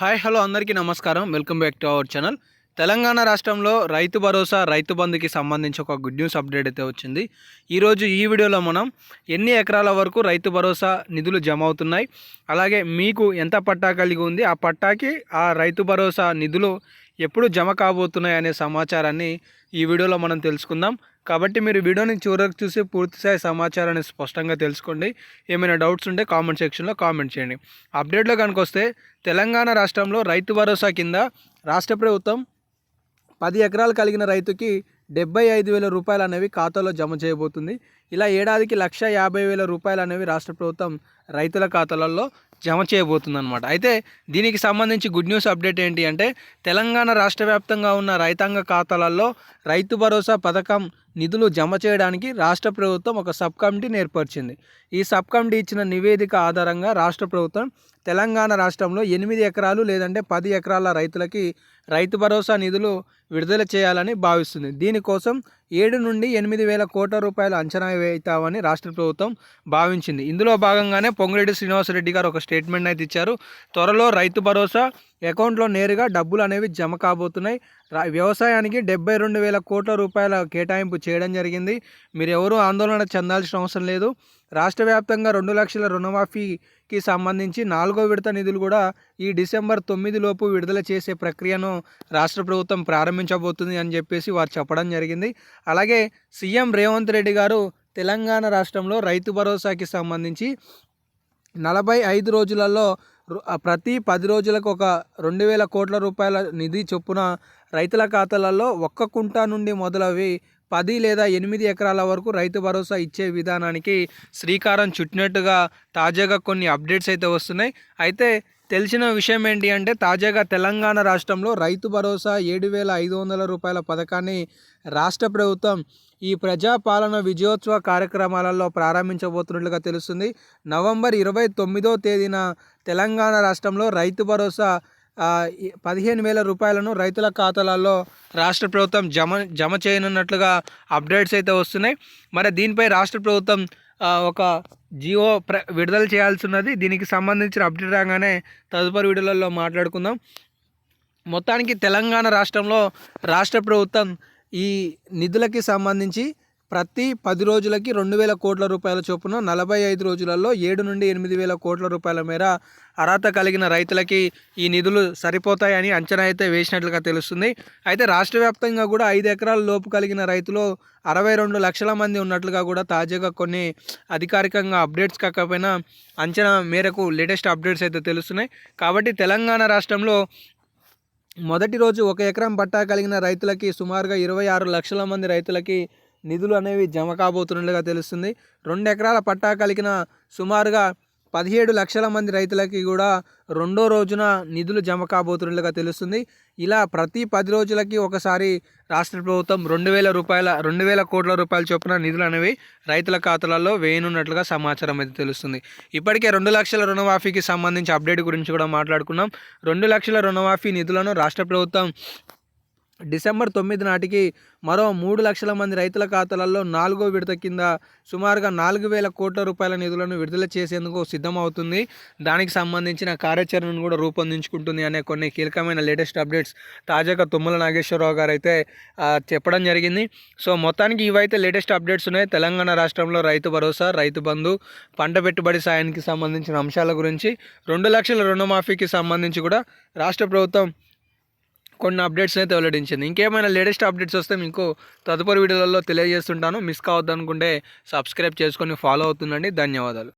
Hi hello అందరికీ నమస్కారం. Welcome back to our channel. Telangana రాష్ట్రంలో రైతు భరోసా రైతు బంధుకి సంబంధించి ఒక గుడ్ న్యూస్ అప్డేట్ అయితే వచ్చింది. ఈరోజు ఈ వీడియోలో మనం ఎన్ని ఎకరాల వరకు రైతు భరోసా నిధులు జమ అవుతున్నాయి అలాగే మీకు ఎంత పట్టా కలిగి ఉంది ఆ పట్టాకి ఆ రైతు భరోసా నిధులు ఎప్పుడు జమ కాబోతున్నాయి అనే సమాచారాన్ని ఈ వీడియోలో మనం తెలుసుకుందాం. కాబట్టి మీరు వీడియోని చివరకు చూసి పూర్తిస్థాయి సమాచారాన్ని స్పష్టంగా తెలుసుకోండి. ఏమైనా డౌట్స్ ఉంటే కామెంట్ సెక్షన్లో కామెంట్ చేయండి. అప్డేట్లో కనుక వస్తే తెలంగాణ రాష్ట్రంలో రైతు భరోసా కింద రాష్ట్ర ప్రభుత్వం పది ఎకరాలు కలిగిన రైతుకి డెబ్బై ఐదు వేల రూపాయలు అనేవి ఖాతాలో జమ చేయబోతుంది. ఇలా ఏడాదికి లక్ష యాభై వేల రూపాయలు అనేవి రాష్ట్ర ప్రభుత్వం రైతుల ఖాతాలలో జమ చేయబోతుంది అనమాట అయితే దీనికి సంబంధించి గుడ్ న్యూస్ అప్డేట్ ఏంటి అంటే తెలంగాణ రాష్ట్ర వ్యాప్తంగా ఉన్న రైతాంగ ఖాతాలలో రైతు భరోసా పథకం నిధులు జమ చేయడానికి రాష్ట్ర ప్రభుత్వం ఒక సబ్ కమిటీని ఏర్పరిచింది. ఈ సబ్ కమిటీ ఇచ్చిన నివేదిక ఆధారంగా రాష్ట్ర ప్రభుత్వం తెలంగాణ రాష్ట్రంలో ఎనిమిది ఎకరాలు లేదంటే పది ఎకరాల రైతులకి రైతు భరోసా నిధులు విడుదల చేయాలని భావిస్తుంది. దీనికోసం ఏడు నుండి ఎనిమిది వేల కోట్ల రూపాయలు అంచనా వేస్తామని రాష్ట్ర ప్రభుత్వం భావించింది. ఇందులో భాగంగానే పొంగిరెడ్డి శ్రీనివాసరెడ్డి గారు ఒక స్టేట్మెంట్ అయితే ఇచ్చారు. త్వరలో రైతు భరోసా అకౌంట్లో నేరుగా డబ్బులు అనేవి జమ కాబోతున్నాయి. వ్యవసాయానికి డెబ్బై రెండు వేల కోట్ల రూపాయల కేటాయింపు చేయడం జరిగింది. మీరు ఎవరూ ఆందోళన చెందాల్సిన అవసరం లేదు. రాష్ట్ర వ్యాప్తంగా రెండు లక్షల రుణమాఫీకి సంబంధించి నాలుగో విడత నిధులు కూడా ఈ డిసెంబర్ తొమ్మిది లోపు విడుదల చేసే ప్రక్రియను రాష్ట్ర ప్రభుత్వం ప్రారంభించబోతుంది అని చెప్పేసి వారు చెప్పడం జరిగింది. అలాగే సీఎం రేవంత్ రెడ్డి గారు తెలంగాణ రాష్ట్రంలో రైతు భరోసాకి సంబంధించి నలభై ఐదు రోజులలో ప్రతి పది రోజులకు ఒక రెండు వేల కోట్ల రూపాయల నిధి చొప్పున రైతుల ఖాతాలలో ఒక్క కుంట నుండి మొదలవి పది లేదా ఎనిమిది ఎకరాల వరకు రైతు భరోసా ఇచ్చే విధానానికి శ్రీకారం చుట్టినట్టుగా తాజాగా కొన్ని అప్డేట్స్ అయితే వస్తున్నాయి. అయితే తెలిసిన విషయం ఏంటి అంటే తాజాగా తెలంగాణ రాష్ట్రంలో రైతు భరోసా ఏడు వేల ఐదు వందల రూపాయల పథకాన్ని రాష్ట్ర ప్రభుత్వం ఈ ప్రజాపాలన విజయోత్సవ కార్యక్రమాలలో ప్రారంభించబోతున్నట్లుగా తెలుస్తుంది. నవంబర్ ఇరవై తొమ్మిదో తేదీన తెలంగాణ రాష్ట్రంలో రైతు భరోసా పదిహేను వేల రూపాయలను రైతుల ఖాతాలలో రాష్ట్ర ప్రభుత్వం జమ జమ చేయనున్నట్లుగా అప్డేట్స్ అయితే వస్తున్నాయి. మరి దీనిపై రాష్ట్ర ప్రభుత్వం ఒక జియో ప్ర విడుదల చేయాల్సి ఉన్నది దీనికి సంబంధించిన అప్డేట్ రాగానే తదుపరి వీడియోలలో మాట్లాడుకుందాం. మొత్తానికి తెలంగాణ రాష్ట్రంలో రాష్ట్ర ప్రభుత్వం ఈ నిధులకి సంబంధించి ప్రతి పది రోజులకి రెండు వేల కోట్ల రూపాయల చొప్పున నలభై ఐదు రోజులలో ఏడు నుండి ఎనిమిది వేల కోట్ల రూపాయల మేర అర్హత కలిగిన రైతులకి ఈ నిధులు సరిపోతాయని అంచనా అయితే వేసినట్లుగా తెలుస్తుంది. అయితే రాష్ట్ర వ్యాప్తంగా కూడా ఐదు ఎకరాల లోపు కలిగిన రైతులు అరవై రెండు లక్షల మంది ఉన్నట్లుగా కూడా తాజాగా కొన్ని అధికారికంగా అప్డేట్స్ కాకపోయినా అంచనా మేరకు లేటెస్ట్ అప్డేట్స్ అయితే తెలుస్తున్నాయి. కాబట్టి తెలంగాణ రాష్ట్రంలో మొదటి రోజు ఒక ఎకరం పట్టా కలిగిన రైతులకి సుమారుగా ఇరవై ఆరు లక్షల మంది రైతులకి నిధులు అనేవి జమ కాబోతున్నట్లుగా తెలుస్తుంది. రెండు ఎకరాల పట్టా కలిగిన సుమారుగా పదిహేడు లక్షల మంది రైతులకి కూడా రెండో రోజున నిధులు జమ కాబోతున్నట్లుగా తెలుస్తుంది. ఇలా ప్రతి పది రోజులకి ఒకసారి రాష్ట్ర ప్రభుత్వం రెండు వేల రూపాయల రెండు వేల కోట్ల రూపాయల చొప్పున నిధులు అనేవి రైతుల ఖాతాలలో వేయనున్నట్లుగా సమాచారం అయితే తెలుస్తుంది. ఇప్పటికే రెండు లక్షల రుణమాఫీకి సంబంధించి అప్డేట్ గురించి కూడా మాట్లాడుకున్నాం. రెండు లక్షల రుణమాఫీ నిధులను రాష్ట్ర ప్రభుత్వం డిసెంబర్ తొమ్మిది నాటికి మరో మూడు లక్షల మంది రైతుల ఖాతాలలో నాలుగో విడత కింద సుమారుగా నాలుగు వేల కోట్ల రూపాయల నిధులను విడుదల చేసేందుకు సిద్ధమవుతుంది. దానికి సంబంధించిన కార్యాచరణను కూడా రూపొందించుకుంటుంది అనే కొన్ని కీలకమైన లేటెస్ట్ అప్డేట్స్ తాజాగా తుమ్మల నాగేశ్వరరావు గారు అయితే చెప్పడం జరిగింది. సో మొత్తానికి ఇవైతే లేటెస్ట్ అప్డేట్స్ ఉన్నాయి. తెలంగాణ రాష్ట్రంలో రైతు భరోసా రైతు బంధు పంట పెట్టుబడి సాయానికి సంబంధించిన అంశాల గురించి రెండు లక్షల రుణమాఫీకి సంబంధించి కూడా రాష్ట్ర ప్రభుత్వం కొన్ని అప్డేట్స్ అయితే వెల్లడించింది. ఇంకేమైనా లేటెస్ట్ అప్డేట్స్ వస్తే మీకు తదుపరి వీడియోలలో తెలియజేస్తుంటాను. మిస్ కావద్దనుకుంటే సబ్స్క్రైబ్ చేసుకొని ఫాలో అవుతుండండి. ధన్యవాదాలు.